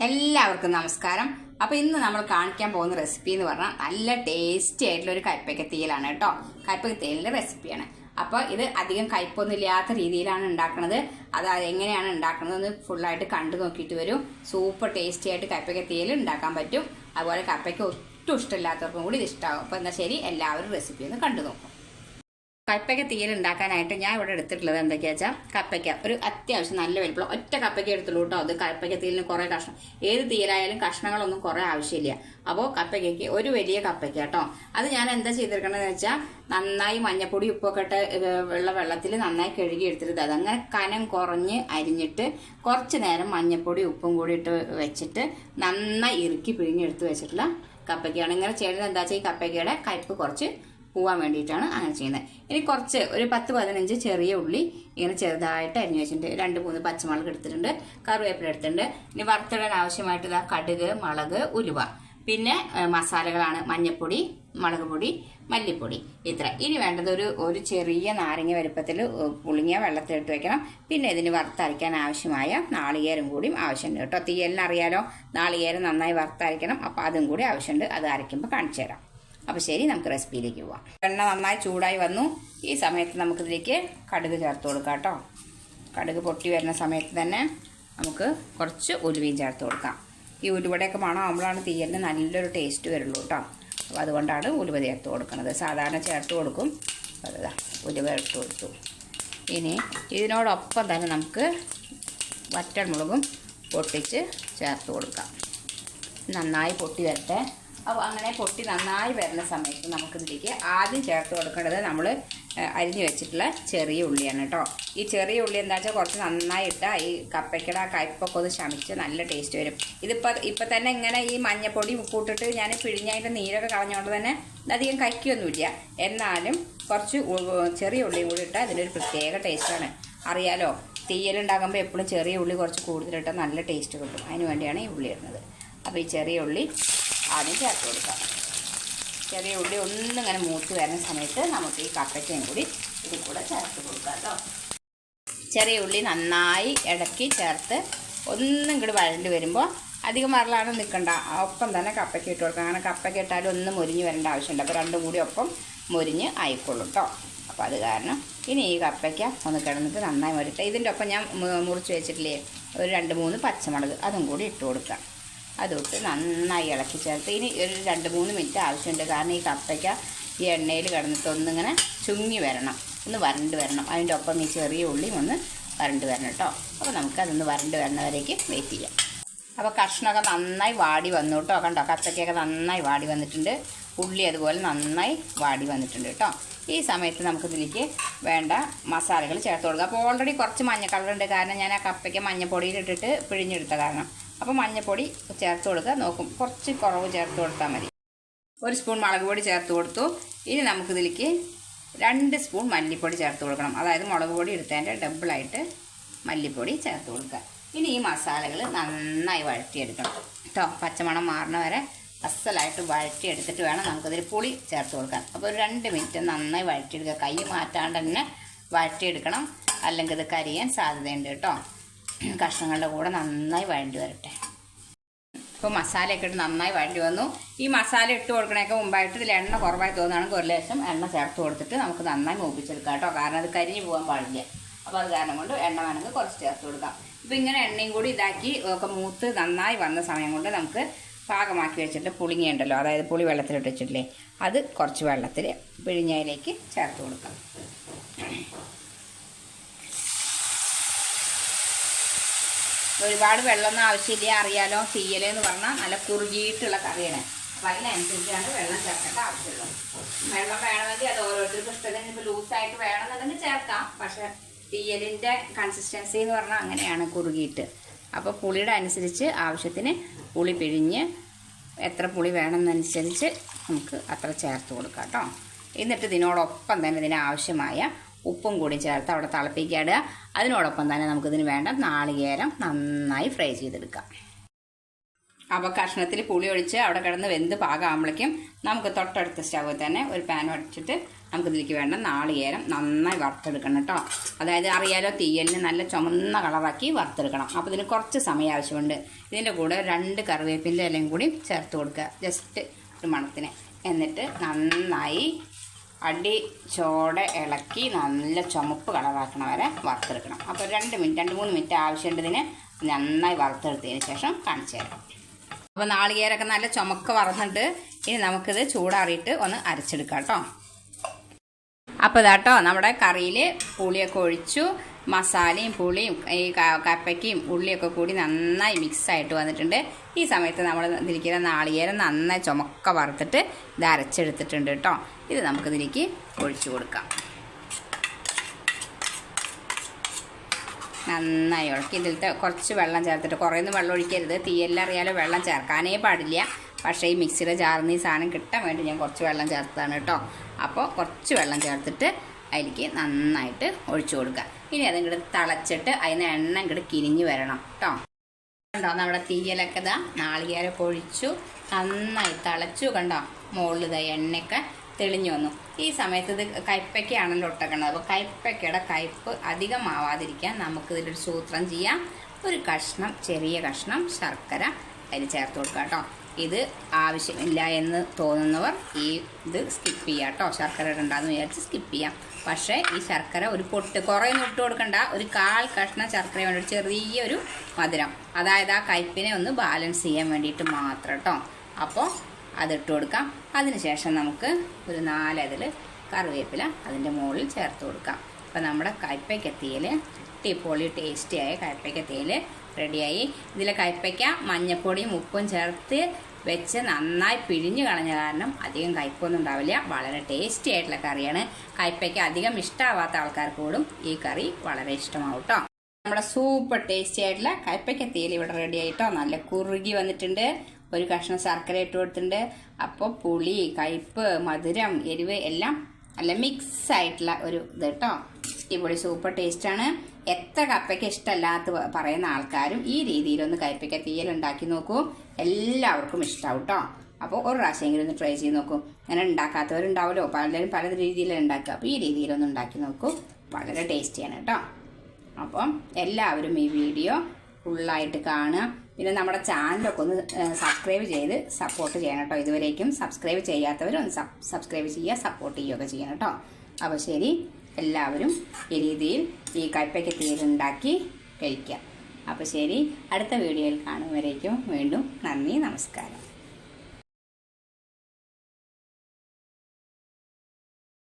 എല്ലാവർക്കും നമസ്കാരം. അപ്പോൾ ഇന്ന് നമ്മൾ കാണിക്കാൻ പോകുന്ന റെസിപ്പി എന്ന് പറഞ്ഞാൽ നല്ല ടേസ്റ്റി ആയിട്ടുള്ള ഒരു കയ്പ്പയ്ക്ക തേലാണ് കേട്ടോ. കയ്പ്പയ്ക്ക തേലിന്റെ റെസിപ്പിയാണ് അപ്പോൾ ഇത് അധികം കയ്പൊന്നും ഇല്ലാത്ത രീതിയിലാണ് ഉണ്ടാക്കുന്നത് അത് എങ്ങനെയാണ് ഉണ്ടാക്കുന്നത് എന്ന് ഫുള്ളായിട്ട് കണ്ടു നോക്കിയിട്ട് വരും. സൂപ്പർ ടേസ്റ്റി ആയിട്ട് കയ്പ്പയ്ക്ക തേൽ ഉണ്ടാക്കാൻ പറ്റും. അതുപോലെ കയ്പ്പയ്ക്ക ഒട്ടും ഇഷ്ടമില്ലാത്തവർക്കും കൂടി ഇത് ഇഷ്ടമാകും അപ്പോൾ എന്നാൽ ശരി എല്ലാവരും റെസിപ്പി ഒന്ന് കണ്ടു നോക്കും. കപ്പയ്ക്ക തീയൽ ഉണ്ടാക്കാനായിട്ട് ഞാൻ ഇവിടെ എടുത്തിട്ടുള്ളത് എന്തൊക്കെയാ വെച്ചാൽ കപ്പയ്ക്ക ഒരു അത്യാവശ്യം നല്ല വലിപ്പം. ഒറ്റ കപ്പയ്ക്ക എടുത്തുള്ളൂ കേട്ടോ അത് കപ്പയ്ക്ക തീയലിന് കുറേ കഷ്ണം. ഏത് തീയലായാലും കഷ്ണങ്ങളൊന്നും കുറേ ആവശ്യമില്ല. അപ്പോൾ കപ്പയ്ക്കയ്ക്ക് ഒരു വലിയ കപ്പയ്ക്ക കേട്ടോ. അത് ഞാൻ എന്താ ചെയ്തിരിക്കണമെന്ന് വെച്ചാൽ നന്നായി മഞ്ഞപ്പൊടി ഉപ്പൊക്കെ ഇട്ട് ഉള്ള വെള്ളത്തിൽ നന്നായി കഴുകി എടുത്തിട്ട് അതങ്ങനെ കനം കുറഞ്ഞ് അരിഞ്ഞിട്ട് കുറച്ച് നേരം മഞ്ഞപ്പൊടി ഉപ്പും കൂടി ഇട്ട് വെച്ചിട്ട് നന്നായി ഇറുക്കി പിഴിഞ്ഞെടുത്ത് വെച്ചിട്ടുള്ള കപ്പയ്ക്കയാണ് ഇങ്ങനെ ചെയ്യുന്നത് എന്താ വെച്ചാൽ ഈ കപ്പയ്ക്കയുടെ കയ്പ്പ് കുറച്ച് പോവാൻ വേണ്ടിയിട്ടാണ് അങ്ങനെ ചെയ്യുന്നത്. ഇനി കുറച്ച് ഒരു പത്ത് പതിനഞ്ച് ചെറിയ ഉള്ളി ഇങ്ങനെ ചെറുതായിട്ട് അരിഞ്ഞു വെച്ചിട്ടുണ്ട്. രണ്ട് മൂന്ന് പച്ചമുളക് എടുത്തിട്ടുണ്ട്. കറിവേപ്പില എടുത്തിട്ടുണ്ട്. ഇനി വറുത്തിടാൻ ആവശ്യമായിട്ട് കടുക് മുളക് ഉലുവ. പിന്നെ മസാലകളാണ് മഞ്ഞൾപ്പൊടി മുളക് പൊടി മല്ലിപ്പൊടി. ഇത്ര. ഇനി വേണ്ടത് ഒരു ഒരു ചെറിയ നാരങ്ങ വലുപ്പത്തിൽ പുളിങ്ങിയ വെള്ളത്തിലിട്ട് വെക്കണം. പിന്നെ ഇതിന് വറുത്തരയ്ക്കാൻ ആവശ്യമായ നാളികേരം കൂടിയും ആവശ്യമുണ്ട് കേട്ടോ. തീയലിനറിയാലോ നാളികേരം നന്നായി വറുത്തരയ്ക്കണം. അപ്പോൾ അതും കൂടി ആവശ്യമുണ്ട്. അത് അരയ്ക്കുമ്പോൾ കാണിച്ചു തരാം. അപ്പോൾ ശരി നമുക്ക് റെസിപ്പിയിലേക്ക് പോവാം. എണ്ണ നന്നായി ചൂടായി വന്നു. ഈ സമയത്ത് നമുക്കിതിലേക്ക് കടുക് ചേർത്ത് കൊടുക്കാം കേട്ടോ. കടുക് പൊട്ടി വരുന്ന സമയത്ത് തന്നെ നമുക്ക് കുറച്ച് ഉലുവയും ചേർത്ത് കൊടുക്കാം. ഈ ഉലുവടയൊക്കെ മണമാകുമ്പോഴാണ് തീയലിന് നല്ലൊരു ടേസ്റ്റ് വരുള്ളൂ കേട്ടോ. അപ്പോൾ അതുകൊണ്ടാണ് ഉലുവ ചേർത്ത് കൊടുക്കുന്നത്. സാധാരണ ചേർത്ത് കൊടുക്കും. അതാ ഉലുവ ഇട്ട് കൊടുത്തു. ഇനി ഇതിനോടൊപ്പം തന്നെ നമുക്ക് വറ്റൽമുളകും പൊട്ടിച്ച് ചേർത്ത് കൊടുക്കാം. നന്നായി പൊട്ടി വരട്ടെ. അപ്പോൾ അങ്ങനെ പൊട്ടി നന്നായി വരുന്ന സമയത്ത് നമുക്കിതിലേക്ക് ആദ്യം ചേർത്ത് കൊടുക്കേണ്ടത് നമ്മൾ അരിഞ്ഞു വെച്ചിട്ടുള്ള ചെറിയ ഉള്ളിയാണ് കേട്ടോ. ഈ ചെറിയ ഉള്ളി എന്താ വെച്ചാൽ കുറച്ച് നന്നായിട്ട് ഈ കപ്പയ്ക്കട കയ്പ്പൊക്കെ ഒന്ന് ശമിച്ച് നല്ല ടേസ്റ്റ് വരും. ഇതിപ്പോൾ ഇപ്പം തന്നെ ഇങ്ങനെ ഈ മഞ്ഞപ്പൊടി ഉപ്പിട്ടിട്ട് ഞാൻ പിഴിഞ്ഞതിന്റെ നീരൊക്കെ കളഞ്ഞുകൊണ്ട് തന്നെ അധികം കയ്ക്കൊന്നുമില്ല എന്നാലും കുറച്ച് ചെറിയ ഉള്ളിയും കൂടി ഇട്ടാൽ അതിനൊരു പ്രത്യേക ടേസ്റ്റാണ് അറിയാലോ തീയലുണ്ടാകുമ്പോൾ എപ്പോഴും ചെറിയ ഉള്ളി കുറച്ച് കൂടുതലിട്ടാൽ നല്ല ടേസ്റ്റ് കിട്ടും. അതിന് വേണ്ടിയാണ് ഈ ഉള്ളി ഇടുന്നത്. അപ്പോൾ ഈ ചെറിയ ഉള്ളി ആദ്യം ചേർത്ത് കൊടുക്കാം ചെറിയ ഉള്ളി ഒന്നും ഇങ്ങനെ മൂത്ത് വരുന്ന സമയത്ത് നമുക്ക് ഈ കപ്പയ്ക്കയും കൂടി ഇതിൽ കൂടെ ചേർത്ത് കൊടുക്കാം കേട്ടോ. ചെറിയ ഉള്ളി നന്നായി ഇടക്കി ചേർത്ത് ഒന്നും ഇങ്ങോട്ട് വഴണ്ട് വരുമ്പോൾ അധികം വരലാണ് നിൽക്കണ്ട ഒപ്പം തന്നെ കപ്പയ്ക്ക് ഇട്ട് കൊടുക്കാം. അങ്ങനെ കപ്പയ്ക്ക് ഇട്ടാലും ഒന്ന് മുരിഞ്ഞ് വരേണ്ട ആവശ്യമുണ്ട് അപ്പോൾ രണ്ടും കൂടി ഒപ്പം മുരിഞ്ഞ് ആയിക്കൊള്ളും കേട്ടോ. അപ്പോൾ അത് കാരണം ഇനി ഈ കപ്പയ്ക്ക ഒന്ന് കിടന്നിട്ട് നന്നായി മുരട്ടെ ഇതിന്റെ ഒപ്പം ഞാൻ മുറിച്ച് വെച്ചിട്ടില്ലേ? ഒരു രണ്ട് മൂന്ന് പച്ചമുളക് അതും കൂടി ഇട്ട് കൊടുക്കാം. അതിട്ട് നന്നായി ഇളക്കി ചേർത്ത്. ഇനി ഒരു രണ്ട് മൂന്ന് മിനിറ്റ് ആവശ്യമുണ്ട്. കാരണം ഈ കപ്പയ്ക്ക ഈ എണ്ണയിൽ കിടന്നിട്ട് ഒന്നിങ്ങനെ ചുങ്ങി വരണം. ഒന്ന് വരണ്ട് വരണം. അതിന്റെ ഒപ്പം ഈ ചെറിയ ഉള്ളിയും ഒന്ന് വരണ്ട് വരണം കേട്ടോ. അപ്പോൾ നമുക്ക് അതൊന്ന് വരണ്ട് വരണവരേക്ക് വെയിറ്റ് ചെയ്യാം. അപ്പോൾ കഷ്ണമൊക്കെ നന്നായി വാടി വന്നു കേട്ടോ. കണ്ടോ? കത്തക്കയൊക്കെ നന്നായി വാടി വന്നിട്ടുണ്ട്. ഉള്ളി അതുപോലെ നന്നായി വാടി വന്നിട്ടുണ്ട് കേട്ടോ. ഈ സമയത്ത് നമുക്ക് ഇതിലേക്ക് വേണ്ട മസാലകൾ ചേർത്ത് കൊടുക്കുക അപ്പോൾ ഓൾറെഡി കുറച്ച് മഞ്ഞ കളറുണ്ട്. കാരണം ഞാൻ ആ കപ്പയ്ക്ക് മഞ്ഞപ്പൊടിയിൽ ഇട്ടിട്ട് പിഴിഞ്ഞെടുത്ത കാരണം. അപ്പോൾ മഞ്ഞപ്പൊടി ചേർത്ത് കൊടുക്കുക. നോക്കും കുറച്ച് കുറവ് ചേർത്ത് കൊടുത്താൽ മതി. ഒരു സ്പൂൺ മുളക് പൊടി ചേർത്ത് കൊടുത്തു. ഇനി നമുക്കിതിലേക്ക് രണ്ട് സ്പൂൺ മല്ലിപ്പൊടി ചേർത്ത് കൊടുക്കണം. അതായത് മുളക് പൊടി എടുത്തതിന്റെ ഡബിളായിട്ട് മല്ലിപ്പൊടി ചേർത്ത് കൊടുക്കുക. ഇനി ഈ മസാലകൾ നന്നായി വഴറ്റിയെടുക്കണം. കേട്ടോ പച്ചമണം മാറണ വരെ അസലായിട്ട് വഴറ്റിയെടുത്തിട്ട് വേണം നമുക്കതിൽ പുളി ചേർത്ത് കൊടുക്കാൻ. അപ്പോൾ ഒരു രണ്ട് മിനിറ്റ് നന്നായി വഴറ്റിയെടുക്കുക. കൈ മാറ്റാണ്ട് തന്നെ വഴറ്റിയെടുക്കണം. അല്ലെങ്കിൽ ഇത് കരിയാൻ സാധ്യതയുണ്ട് കേട്ടോ. കഷ്ണങ്ങളുടെ കൂടെ നന്നായി വഴണ്ടി വരട്ടെ. ഇപ്പോൾ മസാലയൊക്കെ ഇട്ട് നന്നായി വഴണ്ടി വന്നു. ഈ മസാല ഇട്ട് കൊടുക്കണേക്ക് മുമ്പായിട്ട് ഇതിൽ എണ്ണ കുറവായി തോന്നുകയാണെങ്കിൽ ഒരു ലേശം എണ്ണ ചേർത്ത് കൊടുത്തിട്ട് നമുക്ക് നന്നായി മൂപ്പിച്ചെടുക്കാം കേട്ടോ. കാരണം അത് കരിഞ്ഞു പോകാൻ പാടില്ല. അപ്പോൾ അത് കാരണം കൊണ്ട് എണ്ണ വേണമെങ്കിൽ കുറച്ച് ചേർത്ത് കൊടുക്കാം. ഇപ്പോൾ ഇങ്ങനെ എണ്ണയും കൂടി ഇതാക്കി ഒക്കെ മൂത്ത് നന്നായി വന്ന സമയം കൊണ്ട് നമുക്ക് പാകമാക്കി വെച്ചിട്ട് പുളിങ്ങിയുണ്ടല്ലോ. അതായത് പുളി വെള്ളത്തിലിട്ട് വെച്ചിട്ടില്ലേ? അത് കുറച്ച് വെള്ളത്തിൽ പിഴിഞ്ഞതിലേക്ക് ചേർത്ത് കൊടുക്കാം. ഒരുപാട് വെള്ളമൊന്നും ആവശ്യമില്ല അറിയാലോ തീയൽ എന്ന് പറഞ്ഞാൽ നല്ല കുറുകിയിട്ടുള്ള കറിയാണ്. അപ്പം അതിനനുസരിച്ചാണ് വെള്ളം ചേർക്കേണ്ട ആവശ്യമുള്ളത്. വെള്ളം വേണമെങ്കിൽ അത് ഓരോരുത്തർക്കും ഇഷ്ടത്തിന് ഇപ്പോൾ ലൂസായിട്ട് വേണമെന്നുണ്ടെങ്കിൽ ചേർക്കാം. പക്ഷേ തീയലിന്റെ കൺസിസ്റ്റൻസി എന്ന് പറഞ്ഞാൽ അങ്ങനെയാണ് കുറുകിയിട്ട് അപ്പോൾ പുളിയുടെ അനുസരിച്ച് ആവശ്യത്തിന് പുളി പിഴിഞ്ഞ് എത്ര പുളി വേണമെന്നനുസരിച്ച് നമുക്ക് അത്ര ചേർത്ത് കൊടുക്കാം കേട്ടോ. എന്നിട്ട് ഇതിനോടൊപ്പം തന്നെ ഇതിന് ആവശ്യമായ ഉപ്പും കൂടി ചേർത്ത് അവിടെ തിളപ്പിക്കാടുക. അതിനോടൊപ്പം തന്നെ നമുക്കിതിന് വേണ്ട നാളികേരം നന്നായി ഫ്രൈ ചെയ്തെടുക്കാം. അപ്പോൾ കഷ്ണത്തിൽ പുളി ഒഴിച്ച് അവിടെ കിടന്ന് വെന്ത് പാകമാകുമ്പോഴേക്കും നമുക്ക് തൊട്ടടുത്ത സ്റ്റവ് തന്നെ ഒരു പാൻ അടിച്ചിട്ട് നമുക്കിതിലേക്ക് വേണ്ട നാളികേരം നന്നായി വറുത്തെടുക്കണം കേട്ടോ. അതായത് അറിയാലോ തീയലിന് നല്ല ചുമന്ന കളറാക്കി വറുത്തെടുക്കണം. അപ്പോൾ ഇതിന് കുറച്ച് സമയം ആവശ്യമുണ്ട്. ഇതിന്റെ കൂടെ രണ്ട് കറിവേപ്പിന്റെ ഇലയും കൂടി ചേർത്ത് കൊടുക്കുക. ജസ്റ്റ് ഒരു മണത്തിന്. എന്നിട്ട് നന്നായി അടി ചോടെ ഇളക്കി നല്ല ചുമപ്പ് കളറാക്കണ വരെ വറുത്തെടുക്കണം. അപ്പോൾ രണ്ട് മിനിറ്റ് രണ്ട് മൂന്ന് മിനിറ്റ് ആവശ്യമുണ്ടതിന് നന്നായി വറുത്തെടുത്തതിന് ശേഷം കാണിച്ചു തരാം. അപ്പോൾ നാളികേരൊക്കെ നല്ല ചുമക്ക് വറന്നിട്ട് ഇനി നമുക്കിത് ചൂടാറിയിട്ട് ഒന്ന് അരച്ചെടുക്കാം കേട്ടോ. അപ്പോൾ ഇതാട്ടോ നമ്മുടെ കറിയിൽ പുളിയൊക്കെ ഒഴിച്ചു മസാലയും പുളിയും ഈ കപ്പയ്ക്കും ഉള്ളിയൊക്കെ കൂടി നന്നായി മിക്സ് ആയിട്ട് വന്നിട്ടുണ്ട്. ഈ സമയത്ത് നമ്മൾ ഇതിരിക്കുന്ന നാളികേരം നന്നായി ചുമക്ക വറുത്തിട്ട് ഇത് അരച്ചെടുത്തിട്ടുണ്ട് കേട്ടോ. ഇത് നമുക്കിതിലേക്ക് ഒഴിച്ചു കൊടുക്കാം. നന്നായി ഉഴക്കി ഇതിലത്തെ കുറച്ച് വെള്ളം ചേർത്തിട്ട് കുറേയൊന്നും വെള്ളം ഒഴിക്കരുത്. തീയെല്ലാം അറിയാലോ വെള്ളം ചേർക്കാനേ പാടില്ല. പക്ഷേ ഈ മിക്സിയുടെ ചാർന്ന് ഈ സാധനം കിട്ടാൻ വേണ്ടി ഞാൻ കുറച്ച് വെള്ളം ചേർത്തതാണ് കേട്ടോ. അപ്പോൾ കുറച്ച് വെള്ളം ചേർത്തിട്ട് അതിലേക്ക് നന്നായിട്ട് ഒഴിച്ചു കൊടുക്കുക. ഇനി അതിങ്ങോട്ട് തിളച്ചിട്ട് അതിന് എണ്ണ ഇങ്ങോട്ട് കിരിഞ്ഞ് വരണം കേട്ടോ. കണ്ടോ നമ്മുടെ തീയലൊക്കെ ഇതാ നാളികേരൊക്കെ ഒഴിച്ചു. നന്നായി തിളച്ചു. കണ്ടോ മുകളിൽ എണ്ണയൊക്കെ തെളിഞ്ഞു വന്നു. ഈ സമയത്ത് ഇത് കയ്പ്പയ്ക്കാണല്ലോ ഒട്ടക്കണത് അപ്പോൾ കയ്പ്പയ്ക്കയുടെ കയ്പ്പ് അധികമാവാതിരിക്കാൻ നമുക്ക് ഇതിലൊരു സൂത്രം ചെയ്യാം. ഒരു കഷ്ണം ചെറിയ കഷ്ണം ശർക്കര അതിൽ ചേർത്ത് കൊടുക്കുക കേട്ടോ. ഇത് ആവശ്യമില്ല എന്ന് തോന്നുന്നവർ ഈ ഇത് സ്കിപ്പ് ചെയ്യുക കേട്ടോ. ശർക്കര ഇടണ്ടെന്ന് വിചാരിച്ച് സ്കിപ്പ് ചെയ്യാം. പക്ഷേ ഈ ശർക്കര ഒരു പൊട്ട് കുറേ ഒന്നും ഇട്ട് കൊടുക്കണ്ട. ഒരു കാൽ കഷ്ണം ശർക്കര വേണ്ട ചെറിയൊരു മധുരം. അതായത് ആ കയ്പ്പിനെ ഒന്ന് ബാലൻസ് ചെയ്യാൻ വേണ്ടിയിട്ട് മാത്രം കേട്ടോ. അപ്പോൾ അതിട്ട് കൊടുക്കാം. അതിനുശേഷം നമുക്ക് ഒരു നാലതിൽ കറിവേപ്പില അതിന്റെ മുകളിൽ ചേർത്ത് കൊടുക്കാം. അപ്പോൾ നമ്മുടെ കയ്പ്പയ്ക്കത്തിയിൽ അടിപൊളി ടേസ്റ്റിയായ കയ്പ്പയ്ക്കത്തിയിൽ റെഡിയായി. ഇതിൽ കയ്പ്പയ്ക്ക മഞ്ഞപ്പൊടിയും ഉപ്പും ചേർത്ത് വെച്ച് നന്നായി പിഴിഞ്ഞ് കളഞ്ഞ കാരണം അധികം കയ്പൊന്നും ഉണ്ടാവില്ല. വളരെ ടേസ്റ്റി ആയിട്ടുള്ള കറിയാണ്. കയ്പയ്ക്ക അധികം ഇഷ്ടമാവാത്ത ആൾക്കാർക്ക് കൂടും ഈ കറി വളരെ ഇഷ്ടമാവും കേട്ടോ നമ്മുടെ സൂപ്പർ ടേസ്റ്റി ആയിട്ടുള്ള കയ്പ്പയ്ക്ക തേയില ഇവിടെ റെഡി ആയിട്ടോ നല്ല കുറുകി വന്നിട്ടുണ്ട്. ഒരു കഷ്ണം ശർക്കര ഇട്ട് കൊടുത്തിട്ടുണ്ട്. അപ്പോൾ പുളി കയ്പ്പ് മധുരം എരിവ് എല്ലാം നല്ല മിക്സ് ആയിട്ടുള്ള ഒരു ഇത് കേട്ടോ അടിപൊളി സൂപ്പർ ടേസ്റ്റ് ആണ്. എത്ര കപ്പയ്ക്ക് ഇഷ്ടമല്ലാത്ത പറയുന്ന ആൾക്കാരും ഈ രീതിയിലൊന്ന് കയ്പ്പയ്ക്ക തീയൽ ഉണ്ടാക്കി നോക്കൂ. എല്ലാവർക്കും ഇഷ്ടമാവും കേട്ടോ അപ്പോൾ ഒരു പ്രാവശ്യമെങ്കിലും ഒന്ന് ട്രൈ ചെയ്ത് നോക്കൂ. അങ്ങനെ ഉണ്ടാക്കാത്തവരുണ്ടാവുമല്ലോ. പലരും പല രീതിയിലാണ് ഉണ്ടാക്കുക. അപ്പോൾ ഈ രീതിയിലൊന്ന് ഉണ്ടാക്കി നോക്കൂ. വളരെ ടേസ്റ്റിയാണ് കേട്ടോ അപ്പം എല്ലാവരും ഈ വീഡിയോ ഫുള്ളായിട്ട് കാണുക. പിന്നെ നമ്മുടെ ചാനലൊക്കെ ഒന്ന് സബ്സ്ക്രൈബ് ചെയ്ത് സപ്പോർട്ട് ചെയ്യണം കേട്ടോ. ഇതുവരേക്കും സബ്സ്ക്രൈബ് ചെയ്യാത്തവരും ഒന്ന് സബ്സ്ക്രൈബ് ചെയ്യുക സപ്പോർട്ട് ചെയ്യുകയൊക്കെ ചെയ്യണം കേട്ടോ. അപ്പോൾ ശരി എല്ലാവരും ഈ രീതിയിൽ ഈ കയ്പയ്ക്ക് തീരുണ്ടാക്കി കഴിക്കുക. അപ്പോൾ ശരി അടുത്ത വീഡിയോയിൽ കാണുമ്പോഴേക്കും വീണ്ടും നന്ദി നമസ്കാരം.